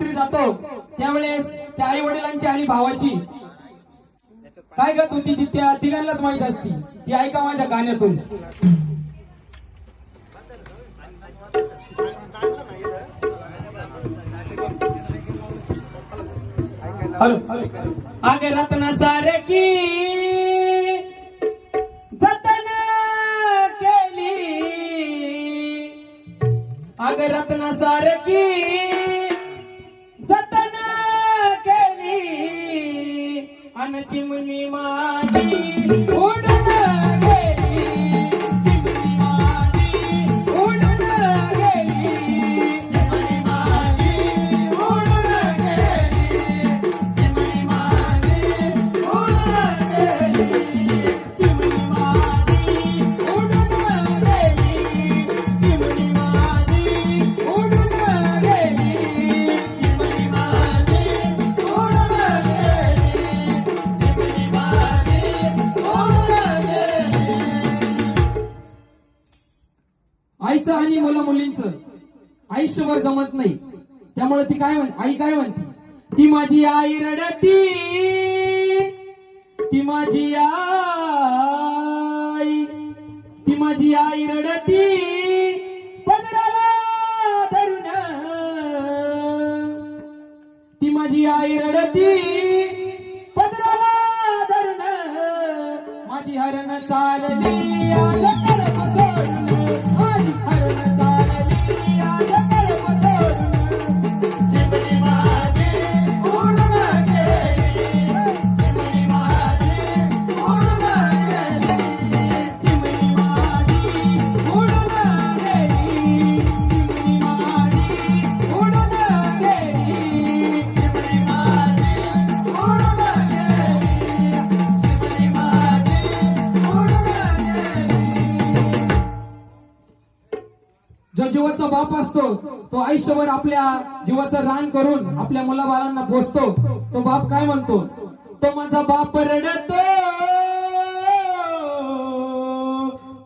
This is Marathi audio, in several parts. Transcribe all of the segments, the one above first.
सासरी जातो त्यावेळेस त्या आई वडिलांची आणि भावाची. काय गत होती ती त्या तिघांनाच माहीत असती. ती ऐका माझ्या गाण्यातून. हॅलो आगे रत्न सारे की जतन केली. आगे रत्न सारे की चिमणी माझी. आईचं आणि मुला मुलींचं. आयुष्यभर जमत नाही. त्यामुळे ती काय म्हण आई काय म्हणते? ती माझी आई रडती. ती माझी आई. ती माझी आई रडती. पदराला धरून. ती माझी आई रडती. पदराला धरून. माझी हरण चालली. आज कळप असतो तो आयुष्यभर आपल्या जीवाचं रान करून आपल्या मुलाबाळांना पोचतो. तो बाप काय म्हणतो? तो माझा बाप रडतो.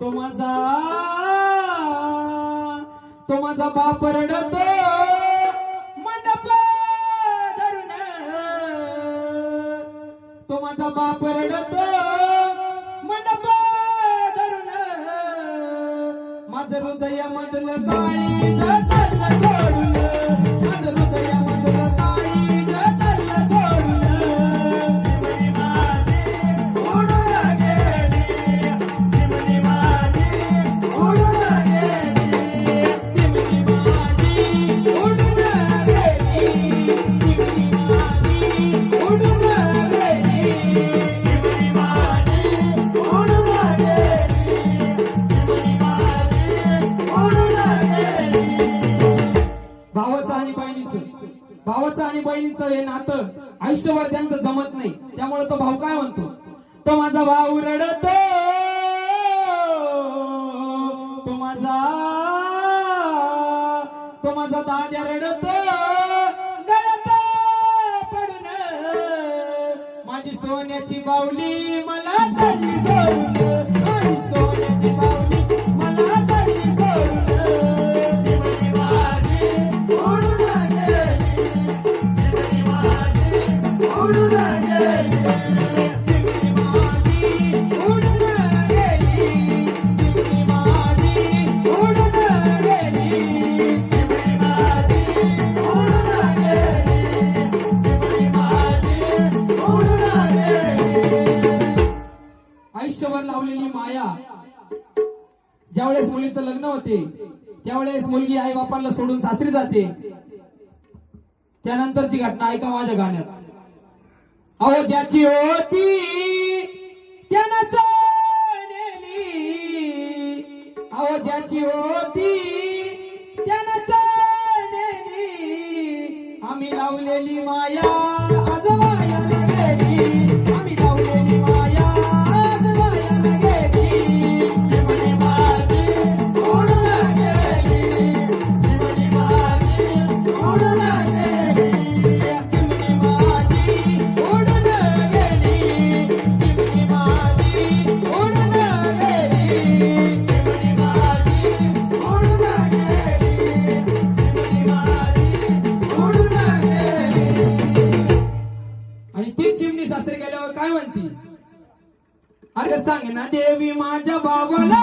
तो माझा तो माझा बाप रडतो. माझं बहिणीचं. भावाचं आणि बहिणीचं हे नातं आयुष्यभर त्यांचं जमत नाही. त्यामुळे तो भाऊ काय म्हणतो? तो माझा भाऊ रडतो. तो माझा तो माझा दाद्या रडतो. माझी सोन्याची बावली मला सोन्याची लावलेली माया. ज्यावेळेस मुलीचं लग्न होते त्यावेळेस मुलगी आई बापांना सोडून सासरी जाते. त्यानंतरची घटना ऐका माझ्या गाण्यात. अहो ज्याची होती त्यानं अहो ज्याची होती त्यानं आम्ही लावलेली माया. सासरे गेल्यावर काय म्हणती? अगं सांग ना देवी माझ्या बाबाला